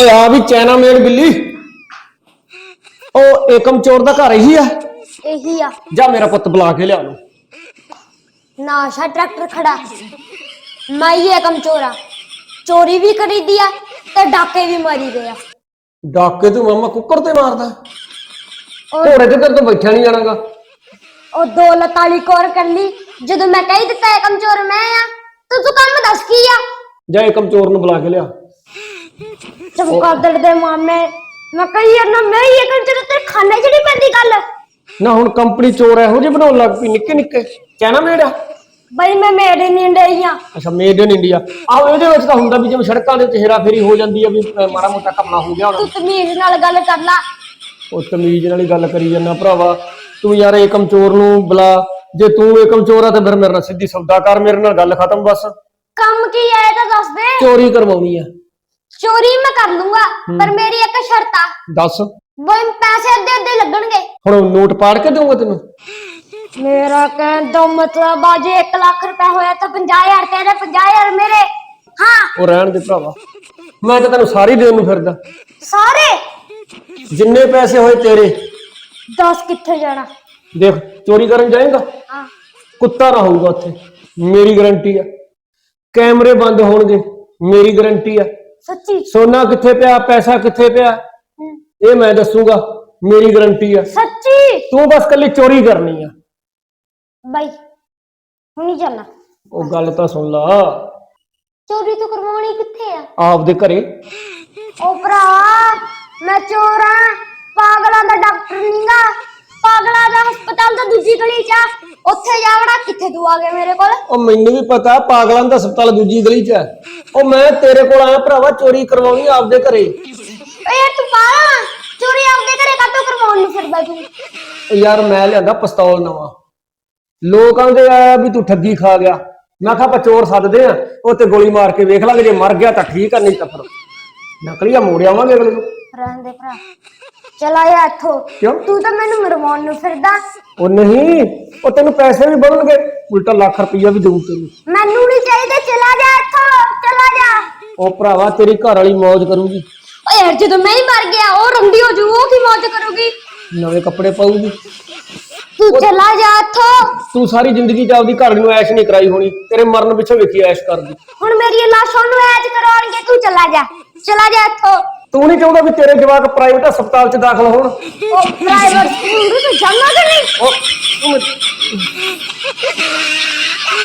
ਓਏ ਆ ਵੀ ਚੈਨਾ ਮੇਡ ਬਿੱਲੀ। ਉਹ ਏਕਮ ਚੋਰ ਦਾ ਘਰ ਇਹੀ ਆ। ਇਹੀ ਆ। ਜਾ ਮੇਰਾ ਪੁੱਤ ਬੁਲਾ ਕੇ ਲਿਆ ਨੂੰ ਨਾਸ਼ਾ ਟਰੈਕਟਰ ਖੜਾ। ਮੈਂ ਹੀ ਏਕਮ ਚੋਰਾ ਚੋਰੀ ਵੀ ਕਰੀ ਦਿਆ ਤੇ ਡਾਕੇ ਵੀ ਮਾਰੀ ਗਿਆ ਡਾਕੇ ਤੂੰ ਮਾਮਾ ਕੁੱਕਰ ਤੇ ਮਾਰਦਾ। ਔਰ ਘੋੜੇ ਤੇ ਤੇਰੇ ਤੋਂ ਬੈਠਾ ਨਹੀਂ ਜਾਣਾਗਾ। ਉਹ ਦੋ ਲਤਾਲੀ ਕੋਰ ਲਈ ਜਦੋਂ ਮੈਂ ਕਹਿ ਦਿੱਤਾ ਏਕਮ ਚੋਰ ਮੈਂ ਆ ਤੂੰ ਤੂੰ ਕੰਮ ਦੱਸ ਕੀ ਆ? ਜਾ ਏਕਮ ਚੋਰ ਨੂੰ ਬੁਲਾ ਕੇ ਲਿਆ। ਚਮਕਾਦੜ ਦੇ ਮਾਮੇ ਮੈਂ ਕਹੀ ਜਾਂਦਾ ਮੈਂ ਹੀ ਏਕਮ ਚੋਰ ਤੇ ਖਾਣੇ ਜਿਹੜੀ ਪੈਂਦੀ ਗੱਲ। ਨਾ ਹੁਣ ਕੰਪਨੀ ਚੋਰ ਇਹੋ ਜਿਹੇ ਬਣਾਉਣ ਲੱਗ ਪਈ ਨਿੱਕੇ ਨਿੱਕੇ। ਮੇਡ ਆ? ਬਈ ਮੈਂ ਮੇਰੇ ਨਹੀਂ ਡਈਆਂ ਅੱਛਾ ਮੇਡ ਇਨ ਇੰਡੀਆ ਆਹ ਇਹਦੇ ਵਿੱਚ ਤਾਂ ਹੁੰਦਾ ਵੀ ਜਿਵੇਂ ਸੜਕਾਂ ਦੇ ਉੱਤੇ ਹੇਰਾਫੇਰੀ ਹੋ ਜਾਂਦੀ ਆ ਵੀ ਅਹ, ਮਾੜਾ ਮੋਟਾ ਕਮਲਾ ਹੋ ਗਿਆ ਹੁਣ। ਤੂੰ ਤਮੀਜ਼ ਨਾਲ ਗੱਲ ਕਰ ਲਾ। ਉਹ ਤਮੀਜ਼ ਨਾਲ ਹੀ ਗੱਲ ਕਰੀ ਜਾਂਦਾ ਭਰਾਵਾ। ਤੂੰ ਯਾਰ ਏਕਮ ਚੋਰ ਨੂੰ ਬੁਲਾ। ਜੇ ਤੂੰ ਏਕਮ ਚੋਰ ਆ ਤੇ ਫਿਰ ਮੇਰੇ ਨਾਲ ਸਿੱਧੀ ਸੌਦਾ ਕਰ ਮੇਰੇ ਨਾਲ ਗੱਲ ਖਤਮ ਬਸ। ਕੰਮ ਕੀ ਇਹ ਤਾਂ ਦੱਸ ਦੇ। ਚੋਰੀ ਕਰਵਾਉਣੀ ਆ। ਚੋਰੀ ਮੈਂ ਕਰ ਲੂੰਗਾ ਪਰ ਮੇਰੀ ਇੱਕ ਸ਼ਰਤ ਆ। ਦੱਸ। ਬਈ ਪੈਸੇ ਅੱਧੇ ਅੱਧੇ ਲੱਗਣਗੇ। ਹੁਣ ਨੋਟ ਪਾੜ ਕੇ ਦਊਂਗਾ ਤੈਨੂੰ? ਮੇਰਾ ਕਹਿਣ ਦਾ ਮਤਲਬ ਆ ਜੇ 1 ਲੱਖ ਰੁਪਏ ਹੋਇਆ ਤਾਂ 50000 ਤੇਰੇ 50000 ਮੇਰੇ। ਹਾਂ। ਉਹ ਰਹਿਣ ਦੇ ਭਰਾਵਾ। ਮੈਂ ਤਾਂ ਤੈਨੂੰ ਸਾਰੀ ਦੇਣ ਨੂੰ ਫਿਰਦਾ। ਸਾਰੇ? ਜਿੰਨੇ ਪੈਸੇ ਹੋਏ ਤੇਰੇ। 10 ਕਿੱਥੇ ਜਾਣਾ? ਦੇਖ ਚੋਰੀ ਕਰਨ ਜਾਏਗਾ? ਹਾਂ। ਕੁੱਤਾ ਨਾ ਹੋਊਗਾ ਉੱਥੇ। ਮੇਰੀ ਗਾਰੰਟੀ ਆ। ਕੈਮਰੇ ਬੰਦ ਹੋਣਗੇ। ਮੇਰੀ ਗਾਰੰਟੀ ਆ। ਸੱਚੀ। ਸੋਨਾ ਕਿੱਥੇ ਪਿਆ ਪੈਸਾ ਕਿੱਥੇ ਪਿਆ? ਹਮ, ਇਹ ਮੈਂ ਦੱਸੂਗਾ ਮੇਰੀ ਗਾਰੰਟੀ ਆ। ਸੱਚੀ? ਤੂੰ ਬਸ ਕੱਲੀ ਚੋਰੀ ਕਰਨੀ ਆ। ਬਾਈ ਹੁਣੀ ਚੱਲਣਾ। ਉਹ ਗੱਲ ਤਾਂ ਸੁਣ ਲਾ। ਚੋਰੀ ਤੋਂ ਕਰਵਾਉਣੀ ਕਿੱਥੇ ਆ? ਆਪਦੇ ਘਰੇ। ਉਹ ਭਰਾ ਮੈਂ ਚੋਰ ਪਾਗਲਾਂ ਦਾ ਡਾਕਟਰ ਨਹੀਂਗਾ ਪਾਗਲਾਂ ਦਾ ਹਸਪਤਾਲ ਤਾਂ ਦੂਜੀ ਗਲੀ 'ਚ ਆ। ਉੱਥੇ ਜਾਵੜਾ ਕਿੱਥੇ ਤੂੰ ਆ ਗਿਆ ਮੇਰੇ ਕੋਲ? ਉਹ ਮੈਨੂੰ ਵੀ ਪਤਾ ਪਾਗਲਾਂ ਦਾ ਹਸਪਤਾਲ ਦੂਜੀ ਗਲੀ 'ਚ ਹੈ। ਉਹ ਮੈਂ ਤੇਰੇ ਕੋਲ ਆਇਆ ਭਰਾਵਾ ਚੋਰੀ ਕਰਵਾਉਣੀ ਆਪਦੇ ਘਰੇ। ਓਏ ਯਾਰ ਤੂੰ ਪਾਗਲ ਆ? ਚੋਰੀ ਆਪਦੇ ਘਰੇ ਕਾਤੋਂ ਕਰਵਾਉਣ ਨੂੰ ਫਿਰਦਾ ਤੂੰ? ਉਹ ਯਾਰ ਮੈਂ ਲਿਆਂਦਾ ਪਿਸਤੌਲ ਨਵਾਂ। ਲੋਕ ਆਂਦੇ ਆ ਵੀ ਤੂੰ ਠੱਗੀ ਖਾ ਗਿਆ। ਮੈਂ ਕਿਹਾ ਆਪਾਂ ਚੋਰ ਸੱਦਦੇ ਆ ਉਹ ਤੇ ਗੋਲੀ ਮਾਰ ਕੇ ਵੇਖ ਲਾਂਗੇ ਜੇ ਮਰ ਗਿਆ ਤਾਂ ਠੀਕ ਆ ਨਹੀਂ ਤਾਂ ਫਿਰ। ਨਕਲੀਆ ਮੋੜ ਆਵਾਂਗੇ ਅਗਲੇ ਨੂੰ। ਰਹਿਣ ਦੇ ਭਰਾ। ਚਲਾ ਜਾ ਇੱਥੋਂ। ਕਿਉਂ? ਤੂੰ ਤਾਂ ਮੈਨੂੰ ਮਰਵਾਉਣ ਨੂੰ ਫਿਰਦਾ। ਉਹ ਨਹੀਂ ਉਹ ਤੈਨੂੰ ਪੈਸੇ ਵੀ ਬਣਨਗੇ ਉਲਟਾ ਲੱਖ ਰੁਪਈਆ ਵੀ ਦਊ ਤੈਨੂੰ। ਮੈਨੂੰ ਨਹੀਂ ਚਾਹੀਦਾ ਚਲਾ ਜਾ ਇੱਥੋਂ ਚਲਾ ਜਾ। ਉਹ ਭਰਾਵਾ ਤੇਰੀ ਘਰ ਵਾਲੀ ਮौज ਕਰੂਗੀ। ਓਏ ਯਾਰ ਜਦੋਂ ਮੈਂ ਹੀ ਮਰ ਗਿਆ ਉਹ ਰੰਡੀ ਹੋ ਜੂ ਉਹ ਕੀ ਮੌਜ ਕਰੂਗੀ? ਨਵੇਂ ਕੱਪੜੇ ਪਾਊਗੀ। ਤੂੰ ਚਲਾ ਜਾ ਇੱਥੋਂ। ਤੂੰ ਸਾਰੀ ਜ਼ਿੰਦਗੀ ਚ ਆਪਦੀ ਘਰ ਨੂੰ ਐਸ਼ ਨਹੀਂ ਕਰਾਈ ਹੋਣੀ। ਤੇਰੇ ਮਰਨ ਪਿੱਛੋਂ ਵੇਖੀ ਐਸ਼ ਕਰਦੀ। ਹੁਣ ਮੇਰੀ ਲਾਸ਼ ਉਹਨੂੰ ਐਜ ਕਰਵਾਉਣਗੇ ਤੂੰ ਚਲਾ ਜਾ। ਚਲਾ ਜਾ ਇੱਥੋਂ। ਤੂੰ ਨਹੀਂ ਚਾਹੁੰਦਾ ਵੀ ਤੇਰੇ ਜਵਾਕ ਪ੍ਰਾਈਵੇਟ ਹਸਪਤਾਲ ਚ ਦਾਖਲ ਹੋਣ? ਉਹ ਪ੍ਰਾਈਵੇਟ ਸਕੂਲ ਨੂੰ ਤੂੰ ਜਾਣਾ ਕਿ ਨਹੀਂ? ਉਹ